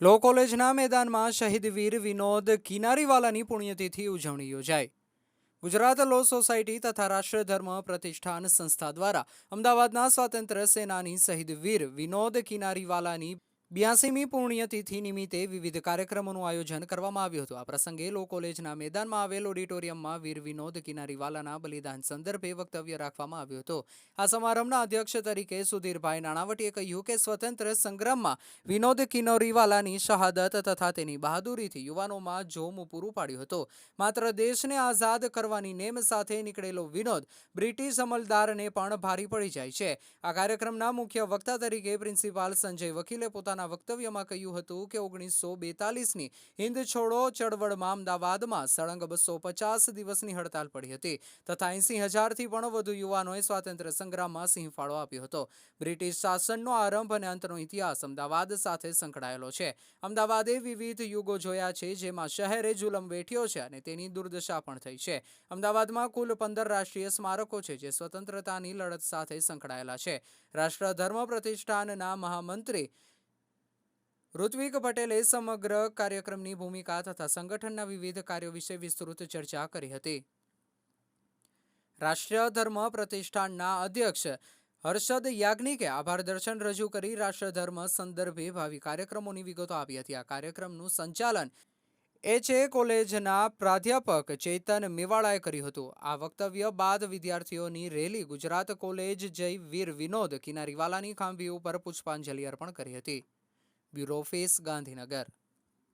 લો કોલેજના મેદાનમાં શહીદ વીર વિનોદ કિનારીવાલાની પુણ્યતિથિ ઉજવણી યોજાઈ. ગુજરાત લો સોસાયટી તથા રાષ્ટ્રધર્મ પ્રતિષ્ઠાન સંસ્થા દ્વારા અમદાવાદના સ્વાતંત્ર્ય સેનાની શહીદ વીર વિનોદ કિનારીવાલાની બ્યાસીમી પુણ્યતિથિ નિમિત્તે વિવિધ કાર્યક્રમોનું આયોજન કરવામાં આવ્યું હતું. આ પ્રસંગે લો કોલેજના મેદાનમાં આવેલ ઓડિટોરિયમમાં વીર વિનોદ કિનારીવાલાના બલિદાન સંદર્ભે વક્તવ્ય રાખવામાં આવ્યું હતું. આ સમારંભના અધ્યક્ષ તરીકે સુધીરભાઈ નાણાવટીએ કહ્યું કે સ્વતંત્ર સંગ્રામમાં વિનોદ કિનોરીવાલાની શહાદત તથા તેની બહાદુરીથી યુવાનોમાં જોમ પૂરું પાડ્યું હતું. માત્ર દેશને આઝાદ કરવાની નેમ સાથે નીકળેલો વિનોદ બ્રિટિશ અમલદારને પણ ભારી પડી જાય છે. આ કાર્યક્રમના મુખ્ય વક્તા તરીકે પ્રિન્સિપાલ સંજય વકીલે પોતાના વક્તવ્યમાં કહ્યું હતું કે ઓગણીસો બેતાલીસની હિન્દ છોડો ચળવળમાં અમદાવાદમાં સળંગ બસો પચાસ દિવસની હડતાલ પડી હતી તથા એંસી હજારથી પણ વધુ યુવાનોએ સ્વાતંત્ર્ય સંગ્રામમાં સિંહ ફાળો આપ્યો હતો. બ્રિટિશ શાસનનો આરંભ અને અંતનો ઇતિહાસ અમદાવાદ સાથે સંકળાયેલો છે. અમદાવાદે વિવિધ યુગો જોયા છે જેમાં શહેરે જુલમ વેઠ્યો છે અને તેની દુર્દશા પણ થઈ છે. અમદાવાદમાં કુલ પંદર રાષ્ટ્રીય સ્મારકો છે જે સ્વતંત્રતાની લડત સાથે સંકળાયેલા છે. રાષ્ટ્ર ધર્મ પ્રતિષ્ઠાનના મહામંત્રી ઋત્વિક પટેલે સમગ્ર કાર્યક્રમની ભૂમિકા તથા સંગઠનના વિવિધ કાર્યો વિશે વિસ્તૃત ચર્ચા કરી હતી. રાષ્ટ્રીય ધર્મ પ્રતિષ્ઠાનના અધ્યક્ષ હર્ષદ યાજ્ઞિકે આભાર દર્શન રજૂ કરી રાષ્ટ્ર ધર્મ સંદર્ભે ભાવિ કાર્યક્રમોની વિગતો આપી હતી. આ કાર્યક્રમનું સંચાલન એચએ કોલેજના પ્રાધ્યાપક ચેતન મેવાડાએ કર્યું હતું. આ વક્તવ્ય બાદ વિદ્યાર્થીઓની રેલી ગુજરાત કોલેજ જય વીર વિનોદ કિનારીવાલાની ખાંભી ઉપર પુષ્પાંજલિ અર્પણ કરી હતી. બ્યુરો ફેસ ગાંધીનગર.